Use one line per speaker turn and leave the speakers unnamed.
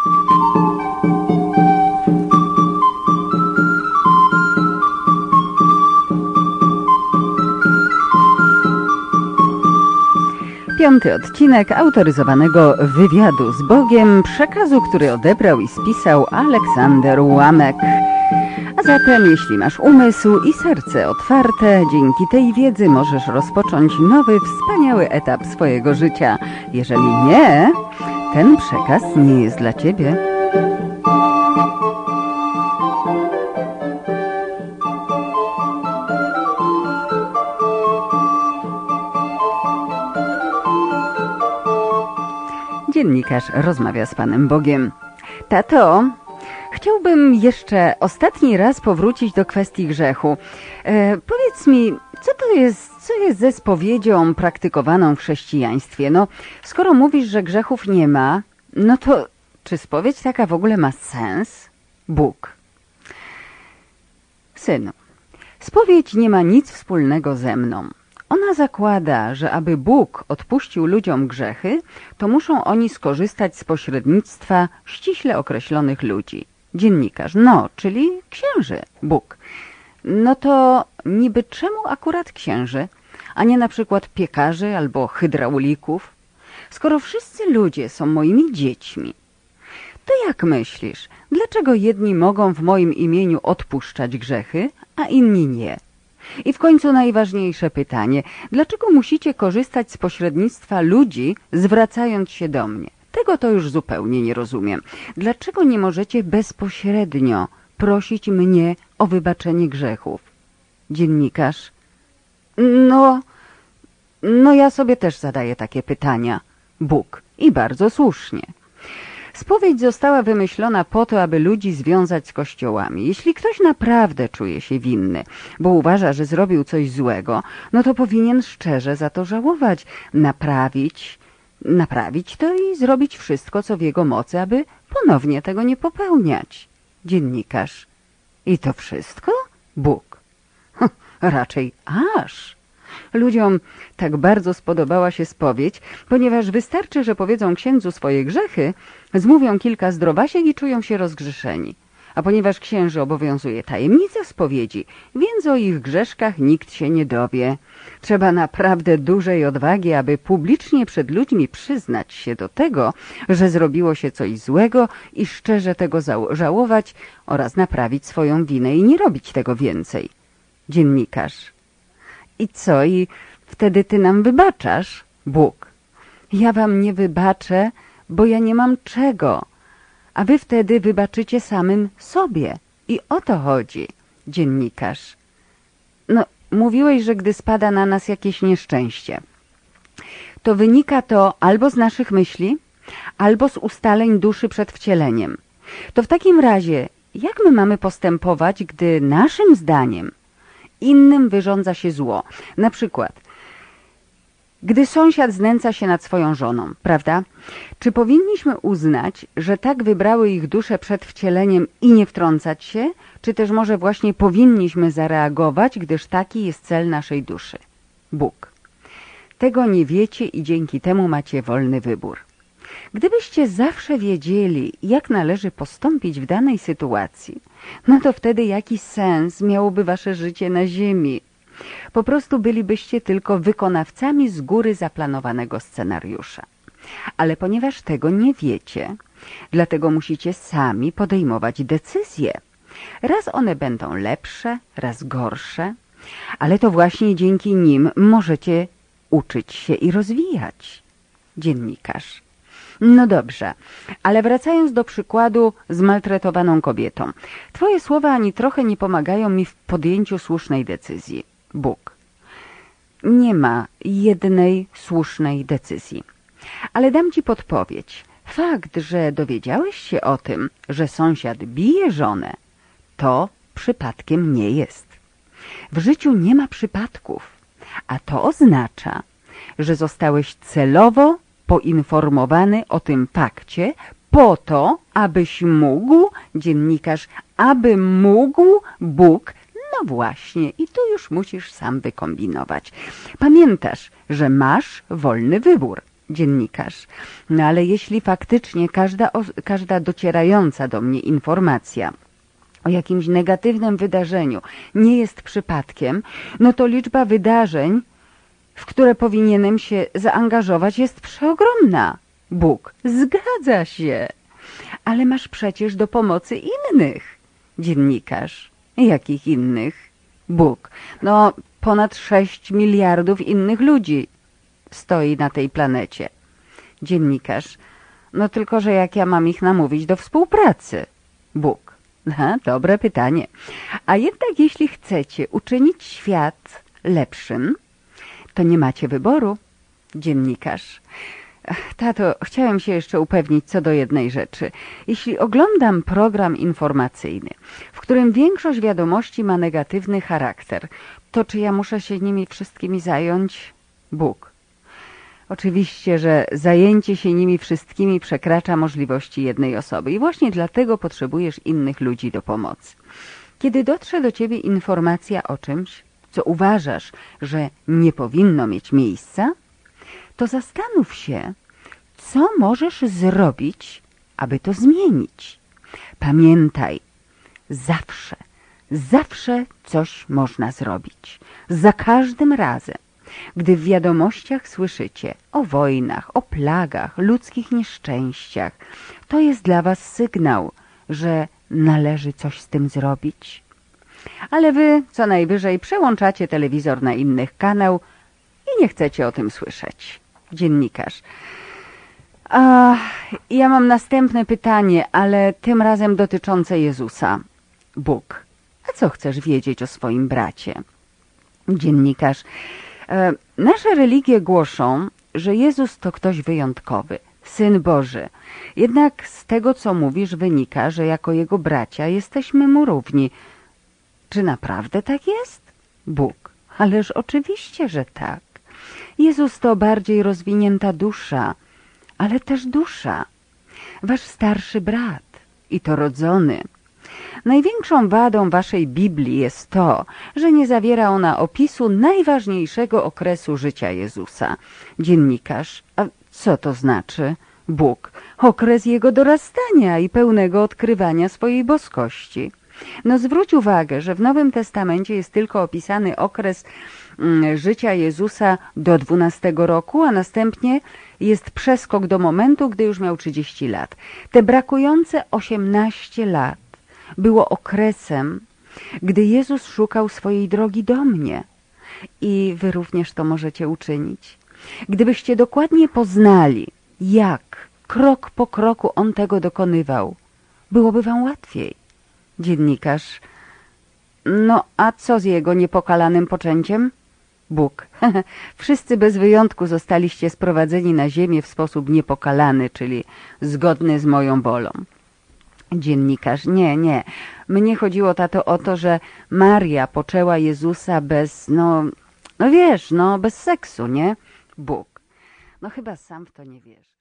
Piąty odcinek autoryzowanego wywiadu z Bogiem, przekazu, który odebrał i spisał Aleksander Łamek. A zatem, jeśli masz umysł i serce otwarte, dzięki tej wiedzy możesz rozpocząć nowy, wspaniały etap swojego życia. Jeżeli nie, ten przekaz nie jest dla ciebie. Dziennikarz rozmawia z Panem Bogiem. Tato, chciałbym jeszcze ostatni raz powrócić do kwestii grzechu. E, powiedz mi, co to jest, co jest ze spowiedzią praktykowaną w chrześcijaństwie? No, skoro mówisz, że grzechów nie ma, no to czy spowiedź taka w ogóle ma sens? Bóg. Synu, spowiedź nie ma nic wspólnego ze mną. Ona zakłada, że aby Bóg odpuścił ludziom grzechy, to muszą oni skorzystać z pośrednictwa ściśle określonych ludzi. Dziennikarz, no, czyli księży, Bóg. No to niby czemu akurat księży, a nie na przykład piekarzy albo hydraulików? Skoro wszyscy ludzie są moimi dziećmi, to jak myślisz, dlaczego jedni mogą w moim imieniu odpuszczać grzechy, a inni nie? I w końcu najważniejsze pytanie. Dlaczego musicie korzystać z pośrednictwa ludzi, zwracając się do mnie? Tego to już zupełnie nie rozumiem. Dlaczego nie możecie bezpośrednio prosić mnie o wybaczenie grzechów? Dziennikarz. No, no ja sobie też zadaję takie pytania. Bóg. I bardzo słusznie. Spowiedź została wymyślona po to, aby ludzi związać z kościołami. Jeśli ktoś naprawdę czuje się winny, bo uważa, że zrobił coś złego, no to powinien szczerze za to żałować, naprawić, naprawić to i zrobić wszystko, co w jego mocy, aby ponownie tego nie popełniać. Dziennikarz. I to wszystko? Bóg. Hm, raczej aż. Ludziom tak bardzo spodobała się spowiedź, ponieważ wystarczy, że powiedzą księdzu swoje grzechy, zmówią kilka zdrowasiek i czują się rozgrzeszeni. A ponieważ księży obowiązuje tajemnica spowiedzi, więc o ich grzeszkach nikt się nie dowie. Trzeba naprawdę dużej odwagi, aby publicznie przed ludźmi przyznać się do tego, że zrobiło się coś złego i szczerze tego żałować oraz naprawić swoją winę i nie robić tego więcej. Dziennikarz. I co? I wtedy ty nam wybaczasz? Bóg. Ja wam nie wybaczę, bo ja nie mam czego. A wy wtedy wybaczycie samym sobie. I o to chodzi, dziennikarz. No, mówiłeś, że gdy spada na nas jakieś nieszczęście, to wynika to albo z naszych myśli, albo z ustaleń duszy przed wcieleniem. To w takim razie, jak my mamy postępować, gdy naszym zdaniem innym wyrządza się zło. Na przykład, gdy sąsiad znęca się nad swoją żoną, prawda? Czy powinniśmy uznać, że tak wybrały ich dusze przed wcieleniem i nie wtrącać się? Czy też może właśnie powinniśmy zareagować, gdyż taki jest cel naszej duszy? Bóg. Tego nie wiecie i dzięki temu macie wolny wybór. Gdybyście zawsze wiedzieli, jak należy postąpić w danej sytuacji, no to wtedy jaki sens miałoby wasze życie na ziemi? Po prostu bylibyście tylko wykonawcami z góry zaplanowanego scenariusza. Ale ponieważ tego nie wiecie, dlatego musicie sami podejmować decyzje. Raz one będą lepsze, raz gorsze, ale to właśnie dzięki nim możecie uczyć się i rozwijać. Dziennikarz. No dobrze, ale wracając do przykładu z maltretowaną kobietą. Twoje słowa ani trochę nie pomagają mi w podjęciu słusznej decyzji. Bóg. Nie ma jednej słusznej decyzji. Ale dam ci podpowiedź. Fakt, że dowiedziałeś się o tym, że sąsiad bije żonę, to przypadkiem nie jest. W życiu nie ma przypadków, a to oznacza, że zostałeś celowo poinformowany o tym fakcie po to, abyś mógł, dziennikarz, aby mógł Bóg, no właśnie, i tu już musisz sam wykombinować. Pamiętasz, że masz wolny wybór, Dziennikarz. No ale jeśli faktycznie każda, każda docierająca do mnie informacja o jakimś negatywnym wydarzeniu nie jest przypadkiem, no to liczba wydarzeń, w które powinienem się zaangażować jest przeogromna. Bóg, zgadza się. Ale masz przecież do pomocy innych. Dziennikarz. Jakich innych? Bóg. No, ponad sześć miliardów innych ludzi stoi na tej planecie. Dziennikarz. No tylko, że jak ja mam ich namówić do współpracy? Bóg. Ha, dobre pytanie. A jednak jeśli chcecie uczynić świat lepszym, to nie macie wyboru. Dziennikarz. Tato, chciałem się jeszcze upewnić co do jednej rzeczy. Jeśli oglądam program informacyjny, którym większość wiadomości ma negatywny charakter, to czy ja muszę się nimi wszystkimi zająć? Bóg. Oczywiście, że zajęcie się nimi wszystkimi przekracza możliwości jednej osoby i właśnie dlatego potrzebujesz innych ludzi do pomocy. Kiedy dotrze do ciebie informacja o czymś, co uważasz, że nie powinno mieć miejsca, to zastanów się, co możesz zrobić, aby to zmienić. Pamiętaj, zawsze, zawsze coś można zrobić. Za każdym razem, gdy w wiadomościach słyszycie o wojnach, o plagach, ludzkich nieszczęściach, to jest dla was sygnał, że należy coś z tym zrobić. Ale wy co najwyżej przełączacie telewizor na innych kanał i nie chcecie o tym słyszeć. Dziennikarz. A, ja mam następne pytanie, ale tym razem dotyczące Jezusa. Bóg. A co chcesz wiedzieć o swoim bracie? Dziennikarz. E, nasze religie głoszą, że Jezus to ktoś wyjątkowy, Syn Boży. Jednak z tego, co mówisz, wynika, że jako Jego bracia jesteśmy mu równi. Czy naprawdę tak jest? Bóg. Ależ oczywiście, że tak. Jezus to bardziej rozwinięta dusza, ale też dusza. Wasz starszy brat i to rodzony. Największą wadą waszej Biblii jest to, że nie zawiera ona opisu najważniejszego okresu życia Jezusa. Dziennikarz, a co to znaczy? Bóg, okres jego dorastania i pełnego odkrywania swojej boskości. No zwróć uwagę, że w Nowym Testamencie jest tylko opisany okres mm, życia Jezusa do 12 roku, a następnie jest przeskok do momentu, gdy już miał 30 lat. Te brakujące 18 lat było okresem, gdy Jezus szukał swojej drogi do mnie. I wy również to możecie uczynić. Gdybyście dokładnie poznali, jak krok po kroku On tego dokonywał, byłoby wam łatwiej. Dziennikarz. No, a co z jego niepokalanym poczęciem? Bóg. Wszyscy bez wyjątku zostaliście sprowadzeni na ziemię w sposób niepokalany, czyli zgodny z moją wolą. Dziennikarz. Nie, nie. Mnie chodziło, tato, o to, że Maria poczęła Jezusa bez, no, no wiesz, no bez seksu, nie? Bóg. No chyba sam w to nie wiesz.